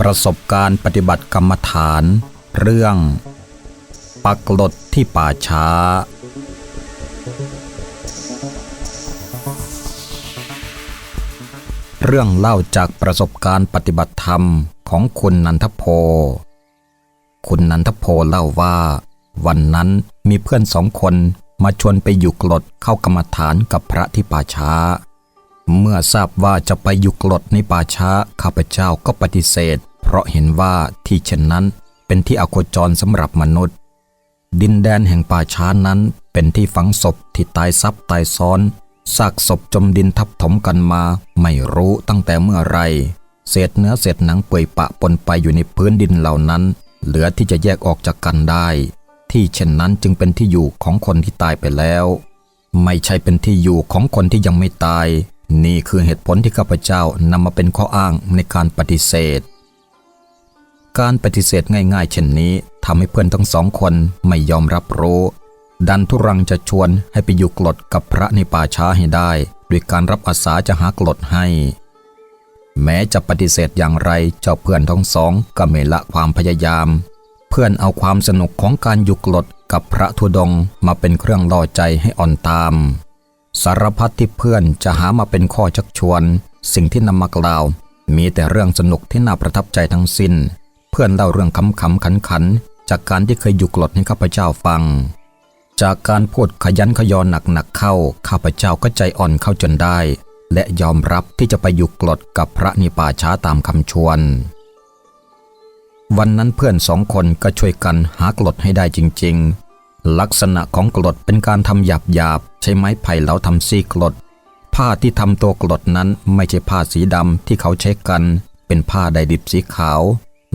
ประสบการณ์ปฏิบัติกรรมฐาน เรื่อง ปักหลดที่ป่าช้า เรื่องเล่าจากประสบการณ์ปฏิบัติธรรมของคุณนันทโพ คุณนันทโพเล่าว่า วันนั้นมีเพื่อนสองคน มาชวนไปอยู่กรดเข้ากรรมฐานกับพระที่ป่าช้า เมื่อทราบว่าจะไปอยู่กรดในป่าช้าข้าพเจ้าก็ปฏิเสธ เพราะเห็นว่าที่เช่นนั้นเป็นที่อโคจรสำหรับมนุษย์ ดินแดนแห่งป่าช้านั้นเป็นที่ฝังศพที่ตายซับตายซ้อนซากศพจมดินทับถมกันมา ไม่รู้ตั้งแต่เมื่อไร เศษเนื้อเศษหนังเปื่อยปะปนไปอยู่ในพื้นดินเหล่านั้น เหลือที่จะแยกออกจากกันได้ ที่เช่นนั้นจึงเป็นที่อยู่ของคนที่ตายไปแล้ว ไม่ใช่เป็นที่อยู่ของคนที่ยังไม่ตาย นี่คือเหตุผลที่ข้าพเจ้านำมาเป็นข้ออ้างในการปฏิเสธ การปฏิเสธง่ายๆ เช่นนี้ทำให้เพื่อนทั้งสองคนไม่ยอมรับรู้ ดันทุรังจะชวนให้ไปอยู่กลดกับพระในป่าช้าให้ได้ ด้วยการรับอาสาจะหากลดให้แม้จะปฏิเสธอย่างไรเจ้าเพื่อนทั้งสองก็ไม่ละความพยายาม พื่อนเอาความสนุกของการอยู่กลดกับพระธุดงมาเป็นเครื่องล่อใจให้อ่อนตาม สารพัดที่เพื่อนจะหามาเป็นข้อชักชวน สิ่งที่นำมากล่าว มีแต่เรื่องสนุกที่น่าประทับใจทั้งสิ้น เพื่อนเล่าเรื่องขำๆขันๆจากการที่เคยอยู่กลดให้ข้าพเจ้าฟัง จากการพูดขยันขยอนหนักๆเข้าข้าพเจ้าก็ใจอ่อนเข้าจนได้ และยอมรับที่จะไปอยู่กลดกับพระนิป่าช้าตามคำชวน วันนั้นเพื่อนสองคนก็ช่วยกันหากลดให้ได้จริง ๆ ลักษณะของกลดเป็นการทำหยาบๆใช้ไม้ไผ่เหลาทำซี่กลดผ้าที่ทำตัวกลดนั้นไม่ใช่ผ้าสีดำที่เขาใช้กัน เป็นผ้าไดดิบสีขาว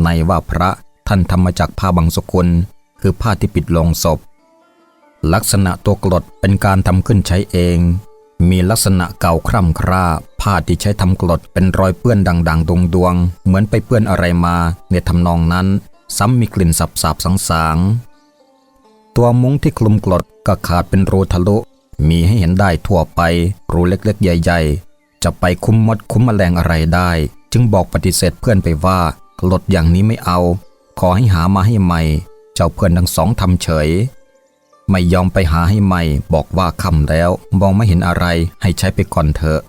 ในว่าพระท่านทำมาจากผ้าบางสกุล คือผ้าที่ปิดลงศพ ลักษณะตัวกรดเป็นการทำขึ้นใช้เอง มีลักษณะเก่าคร่ำคร่าผ้าที่ใช้ทำกรดเป็นรอยเปื้อนด่างๆดวงดวงๆเหมือนไปเปื้อนอะไรมาในทำนองนั้น ซ้ำมีกลิ่นสับๆสางๆ ตัวมุ้งที่คลุมกรดก็ขาดเป็นรูทะลุ มีให้เห็นได้ทั่วไป รูเล็กๆ ใหญ่ ๆ จะไปคุ้มมดคุ้มแมลงอะไรได้ จึงบอกปฏิเสธเพื่อนไปว่ากรดอย่างนี้ไม่เอา ขอให้หามาให้ใหม่ เจ้าเพื่อนทั้งสองทำเฉย ไม่ยอมไปหาให้ใหม่บอกว่าค่ำแล้ว มองไม่เห็นอะไรให้ใช้ไปก่อนเถอะ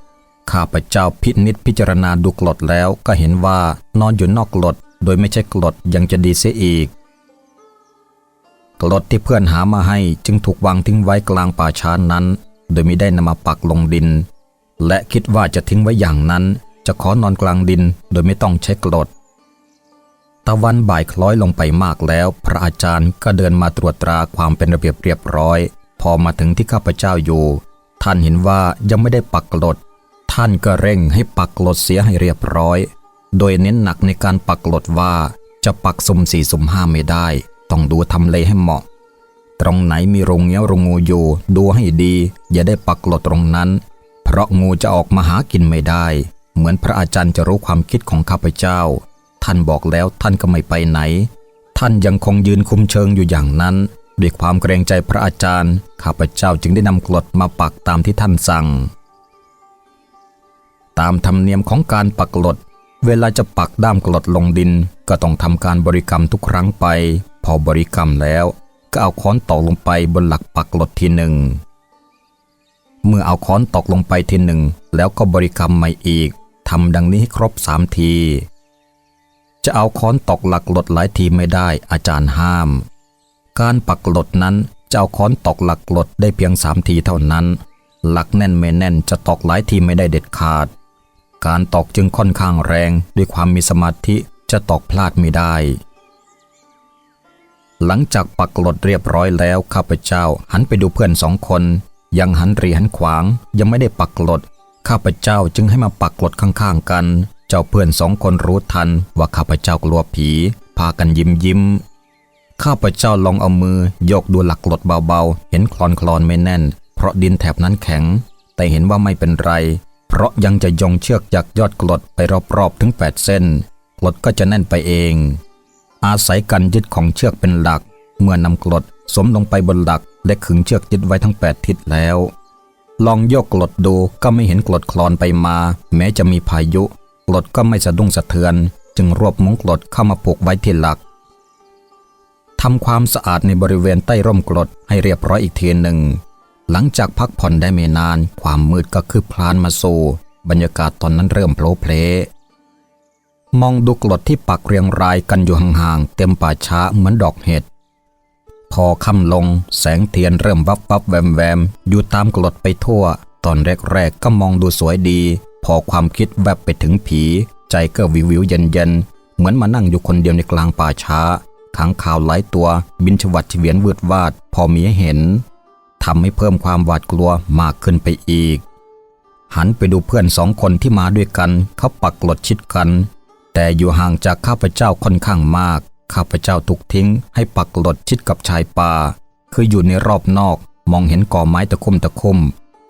ข้าพเจ้าพินิจพิจารณาดูกรดแล้วก็เห็นว่านอนอยู่นอกกรดโดยไม่ใช่กรดยังจะดีเสียอีกกรดที่เพื่อนหามาให้จึงถูกวางทิ้งไว้กลางป่าช้านั้น โดยไม่ได้นำมาปักลงดิน และคิดว่าจะทิ้งไว้อย่างนั้น จะขอนอนกลางดินโดยไม่ต้องใช้กรด ตะวันบ่ายคล้อยลงไปมากแล้ว พระอาจารย์ก็เดินมาตรวจตราความเป็นระเบียบเรียบร้อย พอมาถึงที่ข้าพเจ้าอยู่ ท่านเห็นว่ายังไม่ได้ปักกรดท่านก็เร่งให้ปักกรดเสียให้เรียบร้อย โดยเน้นหนักในการปักกรดว่าจะปักสุ่มสี่สุ่มห้าไม่ได้ ต้องดูทำเลให้เหมาะ ตรงไหนมีโรงเงี้ยวโรงงูอยู่ ดูให้ดี อย่าได้ปักกรดตรงนั้น เพราะงูจะออกมาหากินไม่ได้ เหมือนพระอาจารย์จะรู้ความคิดของข้าพเจ้า ท่านบอกแล้วท่านก็ไม่ไปไหน ท่านยังคงยืนคุมเชิงอยู่อย่างนั้น ด้วยความเกรงใจพระอาจารย์ ข้าพเจ้าจึงได้นำกรดมาปักตามที่ท่านสั่ง ตามธรรมเนียมของการปักกรดเวลาจะปักด้ามกรดลงดิน ก็ต้องทำการบริกรรมทุกครั้งไป พอบริกรรมแล้ว ก็เอาค้อนตอกลงไปบนหลักปักกรดทีหนึ่งเมื่อเอาค้อนตอกลงไปทีหนึ่งแล้วก็บริกรรมใหม่อีกทำดังนี้ให้ครบสามที จะเอาค้อนตอกหลักหลดหลายทีไม่ได้อาจารย์ห้าม การปักหลดนั้นจะเอาค้อนตอกหลักหลดได้เพียงสามทีเท่านั้น หลักแน่นไม่แน่นจะตอกหลายทีไม่ได้เด็ดขาด การตอกจึงค่อนข้างแรงด้วยความมีสมาธิจะตอกพลาดไม่ได้ หลังจากปักหลดเรียบร้อยแล้วข้าพเจ้าหันไปดูเพื่อนสองคน ยังหันรีหันขวางยังไม่ได้ปักหลดข้าพเจ้าจึงให้มาปักหลดข้างๆกัน เจ้าเพื่อนสองคนรู้ทันว่าข้าพเจ้ากลัวผี พากันยิ้มยิ้ม ข้าพเจ้าลองเอามือโยกดูหลักหลดเบาๆ เห็นคลอนคลอนไม่แน่น เพราะดินแถบนั้นแข็ง แต่เห็นว่าไม่เป็นไร เพราะยังจะยงเชือกจากยอดกรดไปรอบๆถึง8เส้นกรดก็จะแน่นไปเอง อาศัยการยึดของเชือกเป็นหลัก เมื่อนำกรดสมลงไปบนหลักและขึงเชือกยึดไว้ทั้งแปดทิศแล้วลองโยกกรดดูก็ไม่เห็นกรดคลอนไปมา แม้จะมีพายุ กรดก็ไม่สะดุ้งสะเทือน จึงรวบมุ้งกรดเข้ามาผูกไว้ที่หลักทำความสะอาดในบริเวณใต้ร่มกรดให้เรียบร้อยอีกทีหนึ่ง หลังจากพักผ่อนได้ไม่นาน ความมืดก็คืบคลานมาสู่ บรรยากาศตอนนั้นเริ่มโผล่เพลมองดูกรดที่ปักเรียงรายกันอยู่ห่างๆเต็มป่าช้าเหมือนดอกเห็ด พอค่ำลงแสงเทียนเริ่มวับวับแวมแวมอยู่ตามกรดไปทั่ว ตอนแรกๆก็มองดูสวยดี พอความคิดแวบไปถึงผี ใจก็วิววิวเย็นเย็นเหมือนมานั่งอยู่คนเดียวในกลางป่าช้าขังข่าวหลายตัว บินชวัดเฉวียนวืดวาด พอมีให้เห็นทำให้เพิ่มความหวาดกลัวมากขึ้นไปอีก หันไปดูเพื่อนสองคนที่มาด้วยกันเขาปักกลดชิดกัน แต่อยู่ห่างจากข้าพเจ้าค่อนข้างมาก ข้าพเจ้าถูกทิ้ง ให้ปักกลดชิดกับชายป่า คืออยู่ในรอบนอก มองเห็นก่อไม้ตะคุ่มตะคุ่ม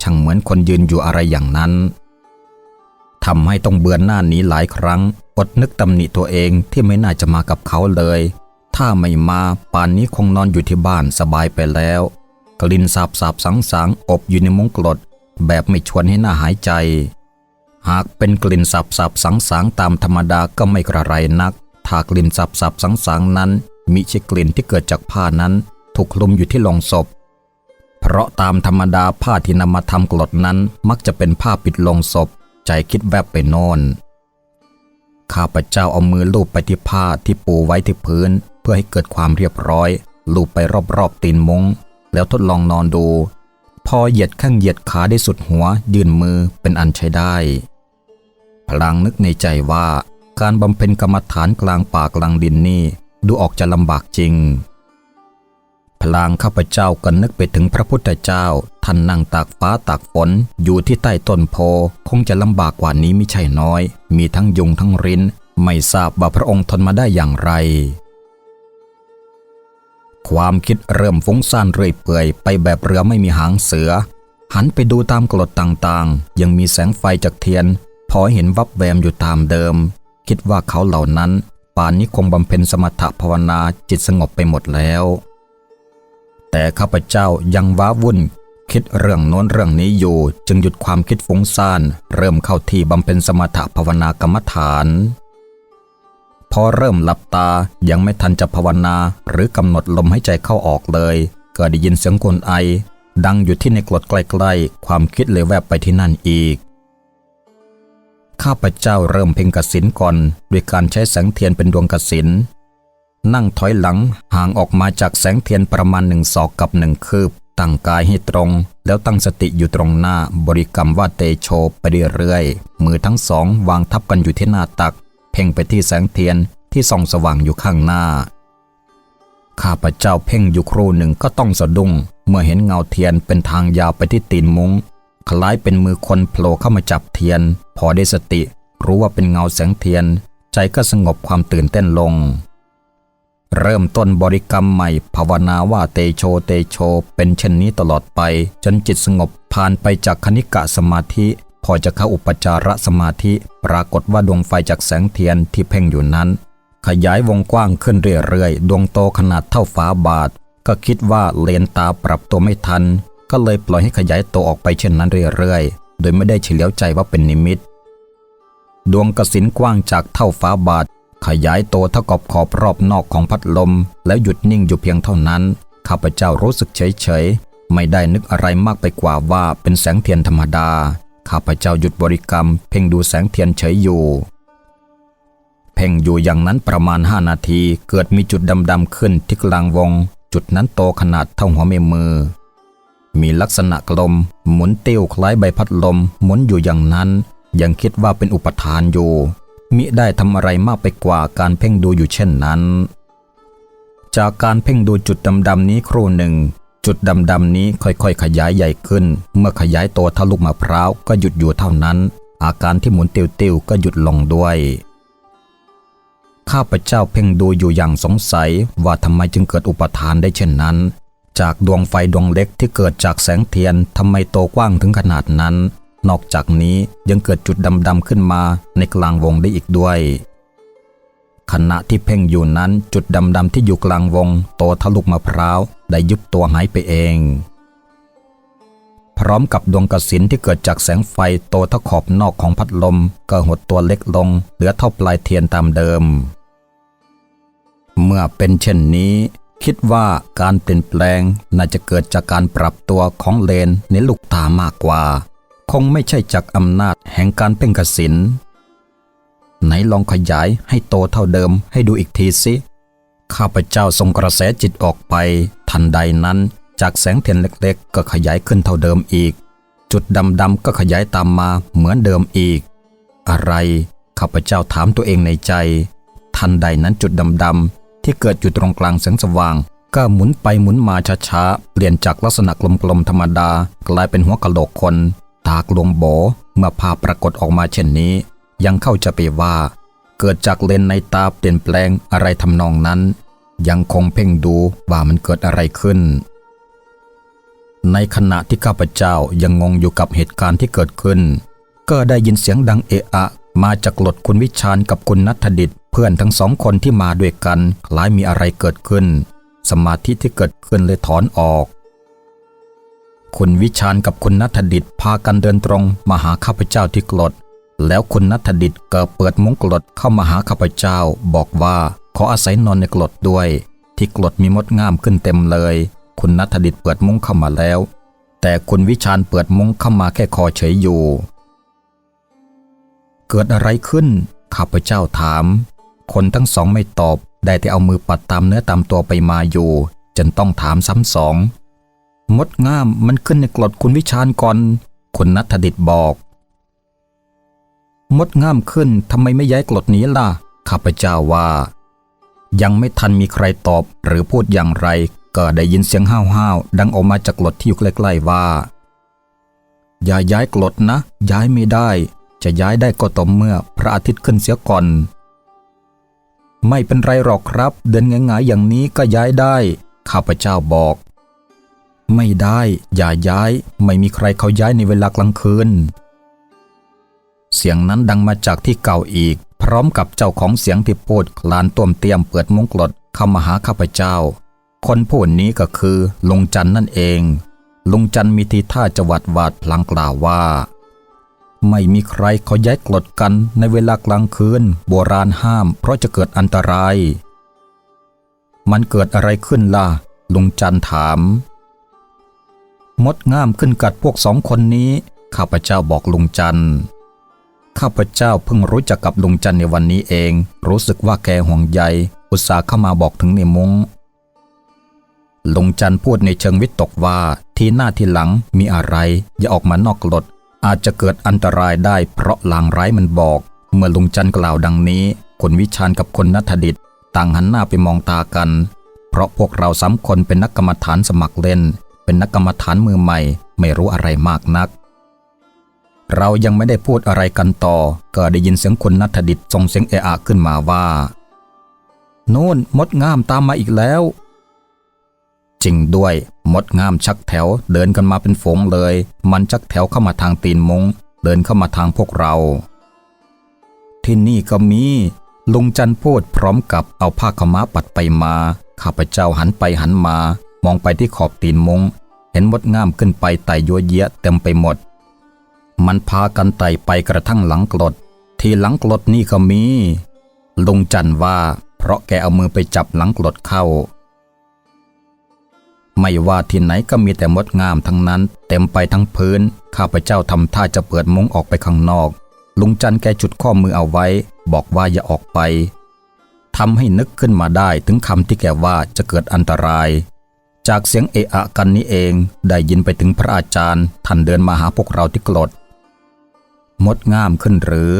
ช่างเหมือนคนยืนอยู่อะไรอย่างนั้น ทำให้ต้องเบือนหน้าหนีหลายครั้ง อดนึกตำหนิตัวเองที่ไม่น่าจะมากับเขาเลย ถ้าไม่มาป่านนี้คงนอนอยู่ที่บ้านสบายไปแล้ว กลิ่นสาบสาบสังสังอบอยู่ในมุ้งกรดแบบไม่ชวนให้หน้าหายใจ หากเป็นกลิ่นสับสับสังสังตามธรรมดาก็ไม่กระไรนัก ถ้ากลิ่นสับสับสังสังนั้น มิใช่กลิ่นที่เกิดจากผ้านั้น ถูกคลุมอยู่ที่ลงศพเพราะตามธรรมดาผ้าที่นำมาทำกรดนั้นมักจะเป็นผ้าปิดลงศพ ใจคิดแวบไปน่นข้าพเจ้าเอามือลูบไปที่ผ้าที่ปูไว้ที่พื้น เพื่อให้เกิดความเรียบร้อย ลูบไปรอบๆตีนมง้งแล้วทดลองนอนดู พอเหยียดข้างเหยียดขาได้สุดหัว ยื่นมือเป็นอันใช้ได้ พลางนึกในใจว่า การบำเพ็ญกรรมฐานกลางป่ากลางดินนี่ดูออกจะลำบากจริง พลางข้าพเจ้าก็นึกไปถึงพระพุทธเจ้า ท่านนั่งตากฟ้าตากฝน อยู่ที่ใต้ต้นโพคงจะลำบากกว่านี้ไม่ใช่น้อย มีทั้งยุงทั้งริ้น ไม่ทราบว่าพระองค์ทนมาได้อย่างไร ความคิดเริ่มฟุ้งซ่านเรื่อยเปื่อยไปแบบเรือไม่มีหางเสือ หันไปดูตามกรดต่างๆ ยังมีแสงไฟจากเทียน พอเห็นวับแวมอยู่ตามเดิม คิดว่าเขาเหล่านั้น ป่านนี้คงบำเพ็ญสมถภาวนาจิตสงบไปหมดแล้ว แต่ข้าพเจ้ายังว้าวุ่น คิดเรื่องโน้นเรื่องนี้อยู่ จึงหยุดความคิดฟุ้งซ่าน เริ่มเข้าที่บำเพ็ญสมถภาวนากรรมฐาน พอเริ่มหลับตายังไม่ทันจะภาวนาหรือกำหนดลมให้ใจเข้าออกเลย ก็ได้ยินเสียงคนไอ ดังอยู่ที่ในกรดใกล้ๆ ความคิดเลยแวบไปที่นั่นอีกข้าพเจ้าเริ่มเพ่งกสินก่อน ด้วยการใช้แสงเทียนเป็นดวงกสิน นั่งถอยหลังห่างออกมาจากแสงเทียนประมาณหนึ่งศอกกับหนึ่งคืบ ตั้งกายให้ตรง แล้วตั้งสติอยู่ตรงหน้าบริกรรมว่าเตโชไปเรื่อยๆมือทั้งสองวางทับกันอยู่ที่หน้าตัก เพ่งไปที่แสงเทียนที่ส่องสว่างอยู่ข้างหน้า ข้าพเจ้าเพ่งอยู่ครู่หนึ่งก็ต้องสะดุ้ง เมื่อเห็นเงาเทียนเป็นทางยาวไปที่ตีนมุง้งคล้ายเป็นมือคนโผล่เข้ามาจับเทียน พอได้สติ รู้ว่าเป็นเงาแสงเทียน ใจก็สงบความตื่นเต้นลง เริ่มต้นบริกรรมใหม่ภาวนาว่าเตโชเตโช เป็นเช่นนี้ตลอดไป จนจิตสงบผ่านไปจากคณิกะสมาธิ พอจะเข้าอุปจารสมาธิ ปรากฏว่าดวงไฟจากแสงเทียนที่เพ่งอยู่นั้น ขยายวงกว้างขึ้นเรื่อยๆ ดวงโตขนาดเท่าฝาบาท ก็คิดว่าเลนตาปรับตัวไม่ทัน ก็เลยปล่อยให้ขยายตัวออกไปเช่นนั้นเรื่อยๆ โดยไม่ได้เฉลียวใจว่าเป็นนิมิต ดวงกสินกว้างจากเท่าฟ้าบาท ขยายตัวเท่ากับขอบรอบนอกของพัดลม แล้วหยุดนิ่งอยู่เพียงเท่านั้น ข้าพเจ้ารู้สึกเฉยๆไม่ได้นึกอะไรมากไปกว่าว่าเป็นแสงเทียนธรรมดา ข้าพเจ้าหยุดบริกรรม เพ่งดูแสงเทียนเฉยอยู่ เพ่งอยู่อย่างนั้นประมาณห้านาที เกิดมีจุดดำๆขึ้นที่กลางวง จุดนั้นโตขนาดเท่าหัวแม่มือ มีลักษณะกลม หมุนเตี้ยวคล้ายใบพัดลม หมุนอยู่อย่างนั้น ยังคิดว่าเป็นอุปทานอยู่ มิได้ทำอะไรมากไปกว่าการเพ่งดูอยู่เช่นนั้น จากการเพ่งดูจุดดำๆนี้ครู่หนึ่ง จุดดำๆนี้ค่อยๆ ขยายใหญ่ขึ้น เมื่อขยายตัวทะลุมะพร้าวก็หยุดอยู่เท่านั้น อาการที่หมุนเตี้ยวๆก็หยุดลงด้วยข้าพเจ้าเพ่งดูอยู่อย่างสงสัยว่าทำไมจึงเกิดอุปทานได้เช่นนั้น จากดวงไฟดวงเล็กที่เกิดจากแสงเทียนทำไมโตกว้างถึงขนาดนั้น นอกจากนี้ยังเกิดจุดดำๆขึ้นมาในกลางวงได้อีกด้วย ขณะที่เพ่งอยู่นั้นจุดดำๆที่อยู่กลางวงโตทะลุมะพร้าวได้ยุบตัวหายไปเอง พร้อมกับดวงกระสินที่เกิดจากแสงไฟโตท่าขอบนอกของพัดลม ก็หดตัวเล็กลง เหลือเท่าปลายเทียนตามเดิม เมื่อเป็นเช่นนี้คิดว่าการเปลี่ยนแปลงน่าจะเกิดจากการปรับตัวของเลนในลูกตามากกว่า คงไม่ใช่จากอำนาจแห่งการเพ่งกสิน ไหนลองขยายให้โตเท่าเดิมให้ดูอีกทีสิข้าพเจ้าส่งกระแสจิตออกไป ทันใดนั้นจากแสงเทียนเล็กๆ ก็ขยายขึ้นเท่าเดิมอีก จุดดำๆก็ขยายตามมาเหมือนเดิมอีก อะไรข้าพเจ้าถามตัวเองในใจ ทันใดนั้นจุดดำๆที่เกิดอยู่ตรงกลางแสงสว่าง ก็หมุนไปหมุนมาช้าๆเปลี่ยนจากลักษณะกลมๆธรรมดากลายเป็นหัวกะโหลกคน ตากลวงโบเมื่อภาพปรากฏออกมาเช่นนี้ ยังเข้าใจไปว่า เกิดจากเลนในตาเปลี่ยนแปลงอะไรทำนองนั้น ยังคงเพ่งดูว่ามันเกิดอะไรขึ้น ในขณะที่ข้าพเจ้ายังงงอยู่กับเหตุการณ์ที่เกิดขึ้น ก็ได้ยินเสียงดังเอะอะ มาจากหลดคุณวิชาญกับคุณนัทดิตเพื่อนทั้งสองคนที่มาด้วยกันคล้ายมีอะไรเกิดขึ้น สมาธิที่เกิดขึ้นเลยถอนออก คุณวิชาญกับคุณนัทดิตพากันเดินตรงมาหาข้าพเจ้าที่กรดแล้วคุณนัทดิตก็เปิดมุ้งกรดเข้ามาหาข้าพเจ้า บอกว่าขออาศัยนอนในกรดด้วย ที่กรดมีมดงามขึ้นเต็มเลย คุณนัทดิตเปิดมุ้งเข้ามาแล้ว แต่คุณวิชาญเปิดมุ้งเข้ามาแค่คอเฉยอยู่ เกิดอะไรขึ้นข้าพเจ้าถาม คนทั้งสองไม่ตอบ ได้แต่เอามือปัดตามเนื้อตามตัวไปมาอยู่ จนต้องถามซ้ำสอง มดงามมันขึ้นในกรดคุณวิชาญก่อนคุณนัทดิตบอกมดงามขึ้นทำไมไม่ย้ายกรดนี้ล่ะข้าพเจ้าว่า ยังไม่ทันมีใครตอบหรือพูดอย่างไร ก็ได้ยินเสียงห้าวๆดังออกมาจากกรดที่อยู่ใกล้ๆว่า อย่าย้ายกรดนะ ย้ายไม่ได้ จะย้ายได้ก็ต่อเมื่อพระอาทิตย์ขึ้นเสียก่อน ไม่เป็นไรหรอกครับ เดินง่ายๆอย่างนี้ก็ย้ายได้ข้าพเจ้าบอก ไม่ได้อย่าย้าย ไม่มีใครเขาย้ายในเวลากลางคืน เสียงนั้นดังมาจากที่เก่าอีก พร้อมกับเจ้าของเสียงที่พูดคลานต้วมเตรียมเปิดมุ้งกรดเข้ามาหาข้าพเจ้า คนผู้นี้ก็คือลุงจันนั่นเอง ลุงจันมีทีท่าจะหวัดหวาดพลางกล่าวว่า ไม่มีใครเขาย้ายกรดกันในเวลากลางคืน โบราณห้าม เพราะจะเกิดอันตราย มันเกิดอะไรขึ้นล่ะลุงจันถาม มดงามขึ้นกัดพวกสองคนนี้ ข้าพเจ้าบอกลุงจันทร์ข้าพเจ้าเพิ่งรู้จักกับลุงจันทร์ในวันนี้เอง รู้สึกว่าแกห่วงใย อุตส่าห์เข้ามาบอกถึงในมุง้งลุงจันทร์พูดในเชิงวิตกว่า ที่หน้าที่หลังมีอะไร อย่าออกมานอกกฎอาจจะเกิดอันตรายได้เพราะลางร้ายมันบอก เมื่อลุงจันทร์กล่าวดังนี้คนวิชาญกับคนนัทดิต ต่างหันหน้าไปมองตากัน เพราะพวกเราสามคนเป็นนักกรรมฐานสมัครเล่น เป็นนักกรรมฐานมือใหม่ ไม่รู้อะไรมากนัก เรายังไม่ได้พูดอะไรกันต่อ ก็ได้ยินเสียงคนนัทดิตส่งเสียงเอะอะขึ้นมาว่า โน่นมดงามตามมาอีกแล้ว จริงด้วยมดงามชักแถวเดินกันมาเป็นฝูงเลย มันชักแถวเข้ามาทางตีนมงเดินเข้ามาทางพวกเรา ที่นี่ก็มีลุงจันพูดพร้อมกับเอาผ้าขม้าปัดไปมา ข้าพเจ้าหันไปหันมา มองไปที่ขอบตีนมง เห็นมดงามขึ้นไปไต่ยัวเยียเต็มไปหมด มันพากันไต่ไปกระทั่งหลังกรด ที่หลังกรดนี่ก็มี ลุงจันว่า เพราะแกเอามือไปจับหลังกรดเข้า ไม่ว่าที่ไหนก็มีแต่มดงามทั้งนั้น เต็มไปทั้งพื้น ข้าพเจ้าทำท่าจะเปิดมุ้งออกไปข้างนอก ลุงจันแกจุดข้อมือเอาไว้ บอกว่าอย่าออกไปทำให้นึกขึ้นมาได้ถึงคำที่แกว่าจะเกิดอันตราย จากเสียงเอะอะกันนี้เองได้ยินไปถึงพระอาจารย์ท่านเดินมาหาพวกเราที่กรดมดงามขึ้นหรือ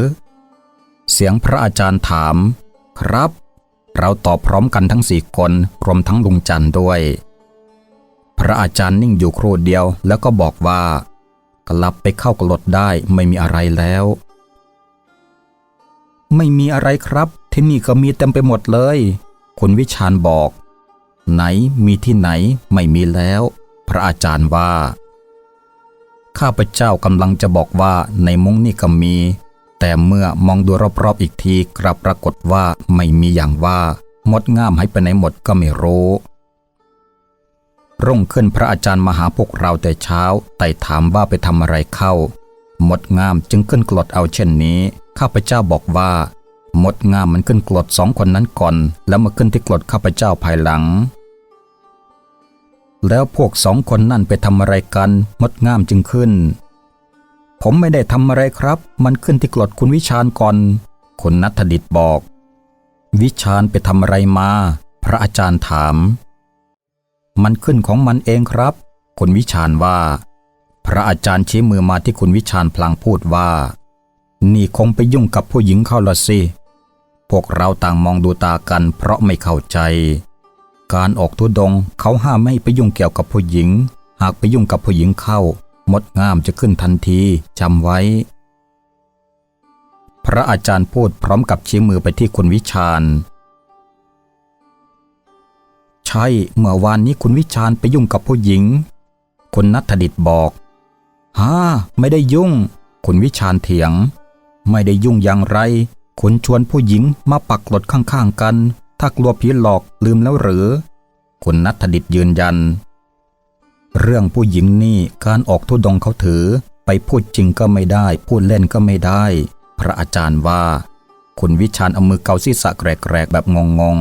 เสียงพระอาจารย์ถาม ครับ เราตอบพร้อมกันทั้งสี่คนรวมทั้งลุงจันด้วย พระอาจารย์นิ่งอยู่ครู่เดียวแล้วก็บอกว่า กลับไปเข้ากรดได้ไม่มีอะไรแล้ว ไม่มีอะไรครับ ที่นี่ก็มีเต็มไปหมดเลย คุณวิชาญบอก ไหนมีที่ไหนไม่มีแล้ว พระอาจารย์ว่า ข้าพเจ้ากำลังจะบอกว่าในมุ้งนี่ก็มี แต่เมื่อมองดูรอบๆอีกทีกลับปรากฏว่าไม่มีอย่างว่ามดง่ามให้ไปไหนหมดก็ไม่รู้รุ่งขึ้นพระอาจารย์มาหาพวกเราแต่เช้าไต่ถามว่าไปทำอะไรเข้า มดงามจึงขึ้นกรดเอาเช่นนี้ ข้าพเจ้าบอกว่า มดงามมันขึ้นกรดสองคนนั้นก่อน แล้วมาขึ้นที่กรดข้าพเจ้าภายหลัง แล้วพวกสองคนนั่นไปทำอะไรกันมดงามจึงขึ้น ผมไม่ได้ทำอะไรครับ มันขึ้นที่กรดคุณวิชาญก่อนคุณนัทดิตบอก วิชาญไปทำอะไรมา พระอาจารย์ถาม มันขึ้นของมันเองครับคุณวิชาญว่า พระอาจารย์ชี้มือมาที่คุณวิชาญพลางพูดว่า นี่คงไปยุ่งกับผู้หญิงเข้าละสิพวกเราต่างมองดูตากันเพราะไม่เข้าใจ การออกทุดง เขาห้ามไม่ไปยุ่งเกี่ยวกับผู้หญิง หากไปยุ่งกับผู้หญิงเข้ามดงามจะขึ้นทันทีจำไว้ พระอาจารย์พูดพร้อมกับชี้มือไปที่คุณวิชาญ ใช่ เมื่อวานนี้คุณวิชาญไปยุ่งกับผู้หญิง คุณนัทดิตบอกฮ่าไม่ได้ยุ่ง คุณวิชาญเถียง ไม่ได้ยุ่งอย่างไร คุณชวนผู้หญิงมาปักหลดข้างๆกัน ถ้ากลัวผีหลอกลืมแล้วหรือ คุณนัทดิตยืนยัน เรื่องผู้หญิงนี่การออกทุดงเขาถือ ไปพูดจริงก็ไม่ได้ พูดเล่นก็ไม่ได้ พระอาจารย์ว่า คุณวิชาญเอามือเกาศีรษะแกรกๆแบบงง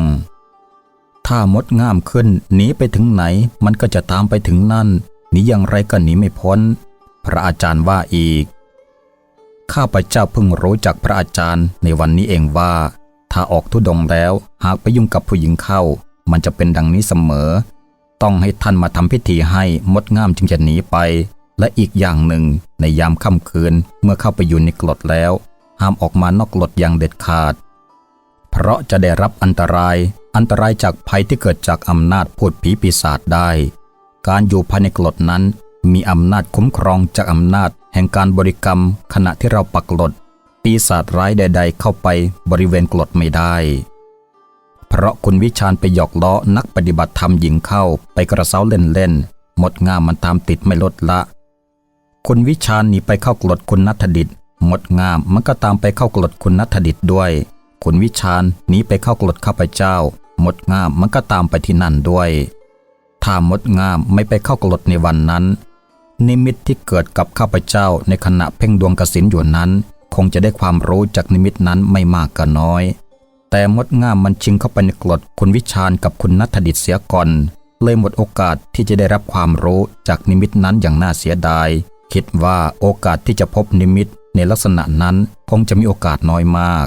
ๆ ถ้ามดงามขึ้นหนีไปถึงไหน มันก็จะตามไปถึงนั่นหนีอย่างไรก็หนีไม่พ้น พระอาจารย์ว่าอีกข้าพเจ้าเพิ่งรู้จากพระอาจารย์ในวันนี้เองว่า ถ้าออกทุดงแล้ว หากไปยุ่งกับผู้หญิงเข้า มันจะเป็นดังนี้เสมอ ต้องให้ท่านมาทำพิธีให้มดงามจึงจะหนีไป และอีกอย่างหนึ่งในยามค่ำคืนเมื่อเข้าไปอยู่ในกรดแล้ว ห้ามออกมานอกกรดอย่างเด็ดขาด เพราะจะได้รับอันตราย อันตรายจากภัยที่เกิดจากอำนาจพูดผีปีศาจได้ การอยู่ภายในกรดนั้น มีอำนาจคุ้มครองจากอำนาจแห่งการบริกรรมขณะที่เราปักกรด ปีศาจร้ายใด ๆ เข้าไปบริเวณกรดไม่ได้ เพราะคุณวิชาญไปหยอกล้อนักปฏิบัติธรรมหญิงเข้าไปกระเซ้าเล่นๆหมดงามมันตามติดไม่ลดละ คุณวิชาญหนีไปเข้ากรดคุณนัทดิตหมดงามมันก็ตามไปเข้ากรดคุณนัทดิตด้วย คุณวิชาญหนีไปเข้ากรดข้าพเจ้า หมดงามมันก็ตามไปที่นั่นด้วยถ้ามดงามไม่ไปเข้ากรดในวันนั้น นิมิตที่เกิดกับข้าพเจ้าในขณะเพ่งดวงกสินอยู่นั้น คงจะได้ความรู้จากนิมิตนั้นไม่มากก็น้อย แต่มดงามมันชิงเข้าไปในกรดคุณวิชาญกับคุณนัทดิตเสียก่อน เลยหมดโอกาสที่จะได้รับความรู้จากนิมิตนั้นอย่างน่าเสียดาย คิดว่าโอกาสที่จะพบนิมิตในลักษณะนั้นคงจะมีโอกาสน้อยมาก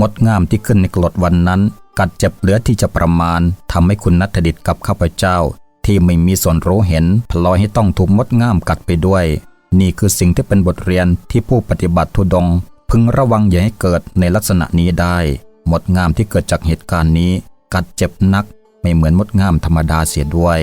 มดงามที่ขึ้นในกรดวันนั้น กัดเจ็บเหลือที่จะประมาณทำให้คุณนัทดิตกับข้าพเจ้า ที่ไม่มีส่วนรู้เห็นพลอยให้ต้องถูกมดงามกัดไปด้วย นี่คือสิ่งที่เป็นบทเรียนที่ผู้ปฏิบัติทุดง พึงระวังอย่าให้เกิดในลักษณะนี้ได้ มดงามที่เกิดจากเหตุการณ์นี้ กัดเจ็บนัก ไม่เหมือนมดงามธรรมดาเสียด้วย